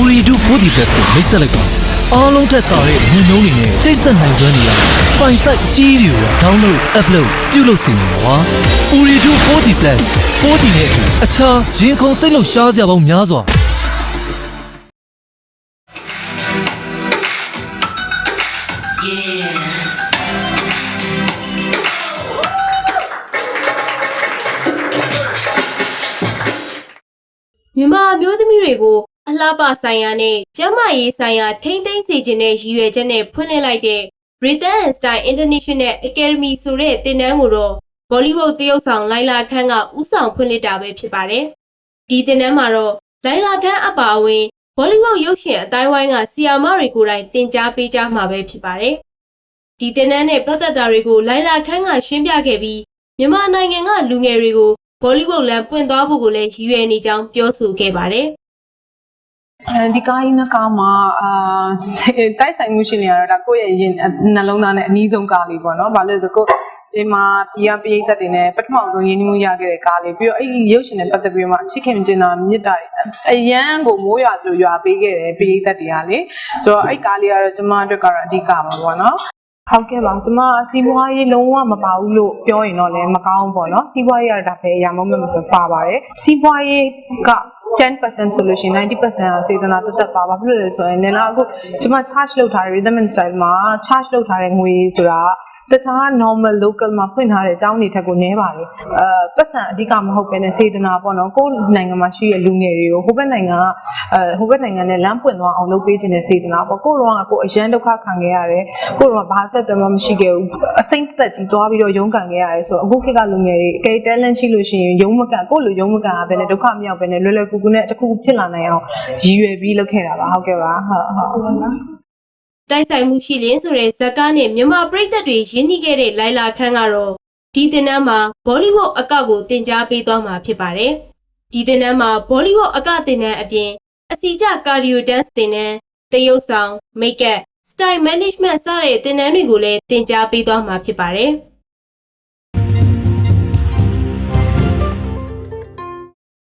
Uridu 4G Plus ကိုမိတ်ဆက်လိုက်ပါအားလုံးထက်သာတဲ့ညနှုံးတွေနဲ့ချိတ်ဆက်နိုင်စွမ်းနေရပိုင်ဆိုင်အကြီးတွေကို download upload ပြုလုပ်စေနိုင်ပါ Uridu 4G Plus 4G နဲ့အတူအခြားရင်ခုန်စိတ်လှုပ်ရှားစရာပေါင်းများစွာမြန်မာအမျိုးသမီးတွေကို အလှပဆိုင်ရာနဲ့ကျန်းမာရေးဆိုင်ရာထိမ့်သိမ်းစေခြင်းတဲ့ရည်ရွယ်ချက်နဲ့ဖွင့်လှစ်လိုက်တဲ့ Britain and Style International Academy ဆိုတဲ့သင်တန်းကိုတော့ Bollywood သရုပ်ဆောင်လိုင်လာခန့်ကဥဆောင်ဖွင့်လှစ်တာပဲဖြစ်ပါတယ်။ဒီသင်တန်းမှာတော့လိုင်လာခန့်အပါအဝင် Bollywood ရုပ်ရှင်အတိုင်းဝိုင်းကဆီယာမတွေကိုယ်တိုင်သင်ကြားပေးကြမှာပဲဖြစ်ပါတယ်။ဒီသင်တန်းနဲ့ပတ်သက်တာတွေကိုလိုင်လာခန့်ကရှင်းပြခဲ့ပြီးမြန်မာနိုင်ငံကလူငယ်တွေကို Bollywood လမ်းပွင့်သွားဖို့ကိုလည်းရည်ရွယ်နေကြောင်းပြောဆိုခဲ့ပါတယ်။အဲ ဒီကားကြီးနှစ်ကားမှာအာတိုက်ဆိုင်မှုရှိနေရတော့ဒါကိုယ့်ရဲ့ရင်နှလုံးသားနဲ့အနီးဆုံးကားလေးပေါ့နော်။ဘာလို့လဲဆိုကိုဒီမှာပြရပရိသတ်တွေနဲ့ပထမဆုံးရင်းနှီးမှုရခဲ့တဲ့ကားလေးပြီးတော့အဲ့ဒီရုပ်ရှင်နဲ့ပတ်သက်ပြီးတော့မှချစ်ခင်ကျင်နာမြတ်တာတွေအရန်ကိုမိုးရွာလို့ရွာပေးခဲ့တယ်ပရိသတ်တွေကလေဆိုတော့အဲ့ကားလေးကတော့ကျမအတွက်ကတော့အဓိကပါပေါ့နော်ဟုတ်ကဲ့ပါကျမစီးပွားရေးလုံးဝမပါဘူးလို့ပြောရင်တော့လည်းမကောင်းဘူးပေါ့နော်စီးပွားရေးကတော့ဒါပဲအရာမဟုတ်မဆိုပါပါတယ်စီးပွားရေးက 10%ဆိုလို့ရှိရင်90%ကစေတနာတက်တက်ပါဘာဖြစ်လို့လဲဆိုရင်လည်းအခုကျမ charge လုပ်ထားတဲ့ rhythm and style မှာ charge လုပ်ထားတဲ့ငွေဆိုတာ တခြား normal local မှာဖွင့်ထားတဲ့အကြောင်းတွေထက်ကိုနည်းပါတယ်အဲပတ်စံအဓိကမဟုတ်ဘဲနဲ့စေတနာပေါ့နော်ကိုယ်နိုင်ငံမှာရှိတဲ့လူငယ်တွေကိုဟိုဘက်နိုင်ငံကအဲဟိုဘက်နိုင်ငံနဲ့လမ်းပွင့်သွားအောင်လုပ်ပေးခြင်းနဲ့စေတနာပေါ့ကိုယ်တော့ကကိုယ်အရန်ဒုက္ခခံခဲ့ရတယ်ကိုယ်တော့ဘာဆက်တမမရှိခဲ့ဘူးအစိမ့်သက်ကြီးသွားပြီးတော့ရုန်းကန်ခဲ့ရတယ်ဆိုတော့အခုခေတ်ကလူငယ်တွေအကယ် talent ရှိလို့ရှိရင်ရုံးမကန်ကိုယ်လိုရုံးမကန်ရဘဲနဲ့ဒုက္ခမရောက်ဘဲနဲ့လွယ်လွယ်ကူကူနဲ့တစ်ခုခုဖြစ်လာနိုင်အောင်ရည်ရွယ်ပြီးလုပ်ခဲ့တာပါဟုတ်ကဲ့ပါဟုတ်ဟုတ် တိုက်ဆိုင်မှုရှိလင်းဆိုတဲ့ဇက်ကားနဲ့မြန်မာပရိသတ်တွေရင်းနှီးခဲ့တဲ့လိုင်လာခန့်ကတော့ဒီသင်တန်းမှာ Bollywood အကောက်ကိုသင်ကြားပေးသွားမှာဖြစ်ပါတယ်။ဒီသင်တန်းမှာ Bollywood အကသင်တန်းအပြင်အစီကျ cardio dance သင်တန်း၊သရုပ်ဆောင် make up style management စတဲ့သင်တန်းတွေကိုလည်းသင်ကြားပေးသွားမှာဖြစ်ပါတယ်။